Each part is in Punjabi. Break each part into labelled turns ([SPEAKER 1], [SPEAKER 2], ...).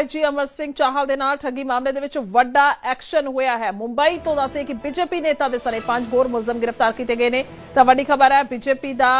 [SPEAKER 1] ਆਈਜੀ ਅਮਰ ਸਿੰਘ ਚਾਹਲ ਦੇ ਨਾਲ ਠੱਗੀ ਮਾਮਲੇ ਦੇ ਵਿੱਚ ਵੱਡਾ ਐਕਸ਼ਨ ਹੋਇਆ ਹੈ। ਮੁੰਬਈ ਤੋਂ ਦੱਸੇ ਕਿ ਬੀਜੇਪੀ ਨੇਤਾ ਦੇ ਸਣੇ ਪੰਜ ਹੋਰ ਮੁਲਜ਼ਮ ਗ੍ਰਿਫਤਾਰ ਕੀਤੇ ਗਏ ਨੇ। ਤਾਂ ਵੱਡੀ ਖਬਰ ਹੈ, ਬੀਜੇਪੀ ਦਾ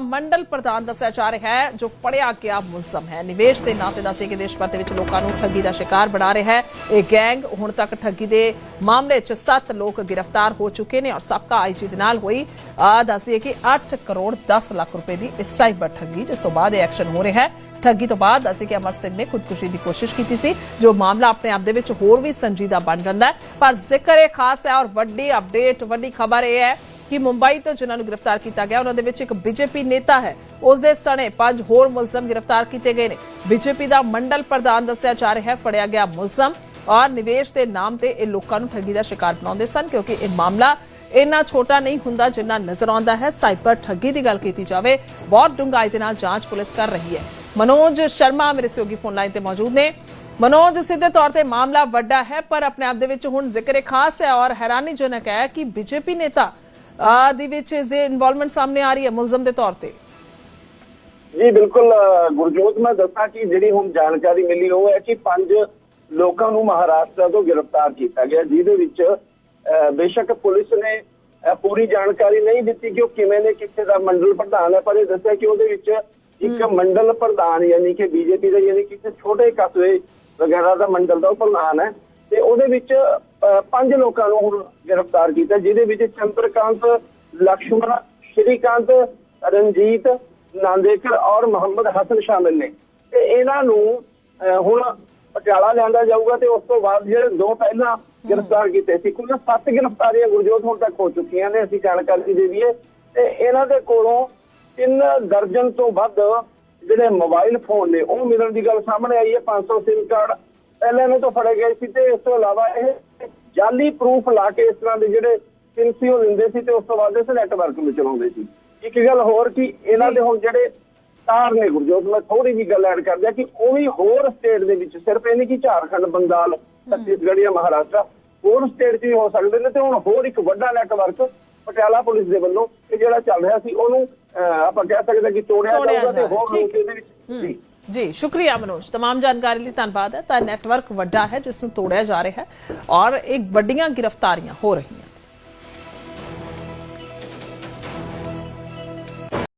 [SPEAKER 1] ਮੰਡਲ ਪ੍ਰਧਾਨ ਦੱਸਿਆ ਜਾ ਰਿਹਾ ਹੈ, ਜੋ ਫੜਿਆ ਗਿਆ ਮੁਲਜ਼ਮ ਹੈ। ਨਿਵੇਸ਼ ਦੇ ਨਾਂ ਤੇ ਦੱਸੇ ਕਿ ਦੇਸ਼ ਭਰ ਦੇ ਵਿੱਚ ਲੋਕਾਂ ਨੂੰ ਠੱਗੀ ਦਾ ਸ਼ਿਕਾਰ ਬਣਾ ਰਿਹਾ ਹੈ। ਇਹ ਗੈਂਗ ਹੁਣ ਤੱਕ ਠੱਗੀ ਦੇ ਮਾਮਲੇ 'ਚ 7 ਲੋਕ ਗ੍ਰਿਫਤਾਰ ਹੋ ਚੁੱਕੇ ਨੇ ਔਰ ਸਾਬਕਾ ਆਈਜੀ ਦੇ ਨਾਲ ਹੋਈ, ਆ ਕਿ 8 ਕਰੋੜ 10 ਲੱਖ ਰੁਪਏ ਦੀ ਇਸ ਸਾਈਬਰ ਠੱਗੀ, ਜਿਸ ਤੋਂ ਬਾਅਦ ਇਹ ਐਕਸ਼ਨ ਹੋ ਰਿਹਾ ਹੈ। ਠੱਗੀ ਤੋਂ ਬਾਅਦ ਅਸੀਂ ਕਿ ਅਮਰ ਸਿੰਘ ਨੇ ਖੁਦਕੁਸ਼ੀ ਦੀ ਕੋਸ਼ਿਸ਼ ਕੀਤੀ ਸੀ, ਜੋ ਮਾਮਲਾ ਆਪਣੇ ਆਪ ਦੇ ਵਿੱਚ ਹੋਰ ਵੀ ਸੰਜੀਦਾ ਬਣ ਜਾਂਦਾ ਪਰ ਜ਼ਿਕਰ ਇਹ ਖਾਸ ਹੈ ਔਰ ਵੱਡੀ ਅਪਡੇਟ, ਵੱਡੀ ਖਬਰ ਇਹ ਹੈ ਕਿ ਮੁੰਬਈ ਤੋਂ ਜਿਨ੍ਹਾਂ ਨੂੰ ਗ੍ਰਿਫਤਾਰ ਕੀਤਾ ਗਿਆ, ਉਹਨਾਂ ਦੇ ਵਿੱਚ ਇੱਕ ਬੀਜੇਪੀ ਨੇਤਾ ਹੈ। ਉਸ ਦੇ ਸਣੇ ਪੰਜ ਹੋਰ ਮੁਲਜ਼ਮ ਗ੍ਰਿਫਤਾਰ ਕੀਤੇ ਗਏ ਨੇ। ਬੀਜੇਪੀ ਦਾ ਮੰਡਲ ਪ੍ਰਧਾਨ ਦੱਸਿਆ ਜਾ ਰਿਹਾ ਹੈ, ਫੜਿਆ ਗਿਆ ਮੁਲਜ਼ਮ। ਔਰ ਨਿਵੇਸ਼ ਦੇ ਨਾਮ ਤੇ ਇਹ ਲੋਕਾਂ ਨੂੰ ਠੱਗੀ ਦਾ ਸ਼ਿਕਾਰ ਬਣਾਉਂਦੇ ਸਨ, ਕਿਉਂਕਿ ਇਹ ਮਾਮਲਾ ਇੰਨਾ ਛੋਟਾ ਨਹੀਂ ਹੁੰਦਾ ਜਿੰਨਾ ਨਜ਼ਰ ਆਉਂਦਾ ਹੈ। ਸਾਈਬਰ ਠੱਗੀ ਦੀ ਗੱਲ ਕੀਤੀ ਜਾਵੇ, ਬਹੁਤ ਡੂੰਘਾਈ ਦੇ ਨਾਲ ਜਾਂਚ ਪੁਲਿਸ ਕਰ ਰਹੀ ਹੈ। ਮਨੋਜ ਸ਼ਰਮਾ ਮੇਰੇ ਸਹਿਯੋਗੀ ਫੋਨ ਲਾਈਨ ਤੇ ਮੌਜੂਦ ਨੇ। ਮਨੋਜ, ਸਿੱਧੇ ਤੌਰ ਤੇ ਮਾਮਲਾ ਵੱਡਾ ਹੈ, ਪਰ ਆਪਣੇ ਆਪ ਦੇ ਵਿੱਚ ਹੁਣ ਜ਼ਿਕਰ ਇਹ ਖਾਸ ਹੈ ਔਰ ਹੈਰਾਨੀਜਨਕ ਹੈ ਕਿ ਬੀਜੇਪੀ ਨੇਤਾ ਦੇ ਵਿੱਚ ਇਸ ਦੇ ਇਨਵੋਲਵਮੈਂਟ ਸਾਹਮਣੇ ਆ ਰਹੀ ਹੈ ਮੁਲਜ਼ਮ ਦੇ ਤੌਰ ਤੇ।
[SPEAKER 2] ਜੀ ਬਿਲਕੁਲ ਗੁਰਜੋਤ ਮੈਂ ਦੱਸਾਂ ਕਿ ਜਿਹੜੀ ਹੁਣ ਜਾਣਕਾਰੀ ਮਿਲੀ ਉਹ ਹੈ ਕਿ ਪੰਜ ਲੋਕਾਂ ਨੂੰ ਮਹਾਰਾਸ਼ਟਰ ਤੋਂ ਗ੍ਰਿਫਤਾਰ ਕੀਤਾ ਗਿਆ ਜਿਹਦੇ ਵਿੱਚ ਬੇਸ਼ੱਕ ਪੁਲਿਸ ਨੇ ਪੂਰੀ ਜਾਣਕਾਰੀ ਨਹੀਂ ਦਿੱਤੀ ਕਿ ਉਹ ਕਿਵੇਂ ਨੇ ਕਿਸੇ ਦਾ ਮੰਡਲ ਪ੍ਰਧਾਨ ਹੈ ਪਰ ਇਹ ਦੱਸਿਆ ਕਿ ਉਹਦੇ ਵਿੱਚ ਇੱਕ ਮੰਡਲ ਪ੍ਰਧਾਨ ਯਾਨੀ ਕਿ ਬੀਜੇਪੀ ਦਾ ਯਾਨੀ ਕਿਸੇ ਛੋਟੇ ਕਸਬੇ ਵਗੈਰਾ ਦਾ ਮੰਡਲ ਦਾ ਉਹ ਪ੍ਰਧਾਨ ਹੈ। ਤੇ ਉਹਦੇ ਵਿੱਚ ਪੰਜ ਲੋਕਾਂ ਨੂੰ ਹੁਣ ਗ੍ਰਿਫਤਾਰ ਕੀਤਾ ਜਿਹਦੇ ਵਿੱਚ ਚੰਦਰਕਾਂਤ ਲਕਸ਼ਮਣ ਸ਼੍ਰੀਕਾਂਤ ਰਣਜੀਤ ਨਾਂਦੇਕਰ ਔਰ ਮੁਹੰਮਦ ਹਸਨ ਸ਼ਾਮਿਲ ਨੇ। ਤੇ ਇਹਨਾਂ ਨੂੰ ਹੁਣ ਪਟਿਆਲਾ ਲਿਆਂਦਾ ਜਾਊਗਾ ਤੇ ਉਸ ਤੋਂ ਬਾਅਦ ਜਿਹੜੇ ਦੋ ਪਹਿਲਾਂ ਗ੍ਰਿਫਤਾਰ ਕੀਤੇ ਸੀ ਕੁੱਲ ਸੱਤ ਗ੍ਰਿਫਤਾਰੀਆਂ ਗੁਰਜੋਤ ਹੁਣ ਤੱਕ ਹੋ ਚੁੱਕੀਆਂ ਨੇ ਅਸੀਂ ਜਾਣਕਾਰੀ ਦੇ ਦਈਏ। ਤੇ ਇਹਨਾਂ ਦੇ ਕੋਲੋਂ ਤਿੰਨ ਦਰਜਨ ਤੋਂ ਵੱਧ ਜਿਹੜੇ ਮੋਬਾਈਲ ਫੋਨ ਨੇ ਉਹ ਮਿਲਣ ਦੀ ਗੱਲ ਸਾਹਮਣੇ ਆਈ ਹੈ। 500 ਸਿਮ ਕਾਰਡ ਪਹਿਲਾਂ ਇਹਨਾਂ ਤੋਂ ਫੜੇ ਗਏ ਸੀ ਤੇ ਇਸ ਤੋਂ ਇਲਾਵਾ ਇਹ ਜਾਲੀ ਪ੍ਰੂਫ ਲਾ ਕੇ ਇਸ ਤਰ੍ਹਾਂ ਦੇ ਜਿਹੜੇ ਸੀ ਉਹ ਲੈਂਦੇ ਸੀ ਤੇ ਉਸ ਤੋਂ ਬਾਅਦ ਇਸ ਨੈਟਵਰਕ ਨੂੰ ਚਲਾਉਂਦੇ ਸੀ। ਇੱਕ ਗੱਲ ਹੋਰ ਕਿ ਇਹਨਾਂ ਦੇ ਹੁਣ ਜਿਹੜੇ ਤਾਰ ਨੇ ਗੁਰਜੋਤ ਮੈਂ ਥੋੜੀ ਜਿਹੀ ਗੱਲ ਐਡ ਕਰ ਦਿਆਂ ਕਿ ਉਹ ਵੀ ਹੋਰ ਸਟੇਟ ਦੇ ਵਿੱਚ ਸਿਰਫ ਇਹ ਨਹੀਂ ਕਿ ਝਾਰਖੰਡ ਬੰਗਾਲ ਛੱਤੀਸਗੜ੍ਹ ਜਾਂ ਮਹਾਰਾਸ਼ਟਰ ਹੋਰ ਸਟੇਟ 'ਚ ਵੀ ਹੋ ਸਕਦੇ ਨੇ ਤੇ ਹੁਣ ਹੋਰ ਇੱਕ ਵੱਡਾ ਨੈਟਵਰਕ ਪਟਿਆਲਾ ਪੁਲਿਸ ਦੇ ਵੱਲੋਂ ਇਹ ਜਿਹੜਾ ਚੱਲ ਰਿਹਾ ਸੀ ਉਹਨੂੰ ਆਪਾਂ ਕਹਿ ਸਕਦੇ ਹਾਂ ਕਿ ਤੋੜਿਆ ਜਾਊਗਾ ਤੇ
[SPEAKER 1] ਜਾ
[SPEAKER 2] ਹੋਰ। ਲੋਕ ਇਹਦੇ ਵਿੱਚ ਜੀ।
[SPEAKER 1] ਜੀ ਸ਼ੁਕਰੀਆ ਮਨੋਜ तमाम ਜਾਣਕਾਰੀ ਲਈ ਧੰਨਵਾਦ ਹੈ ਤਾਂ ਨੈਟਵਰਕ ਵੱਡਾ ਹੈ ਜਿਸ ਨੂੰ ਤੋੜਿਆ ਜਾ ਰਿਹਾ ਹੈ ਔਰ ਇੱਕ ਵੱਡੀਆਂ ਗ੍ਰਿਫਤਾਰੀਆਂ ਹੋ ਰਹੀਆਂ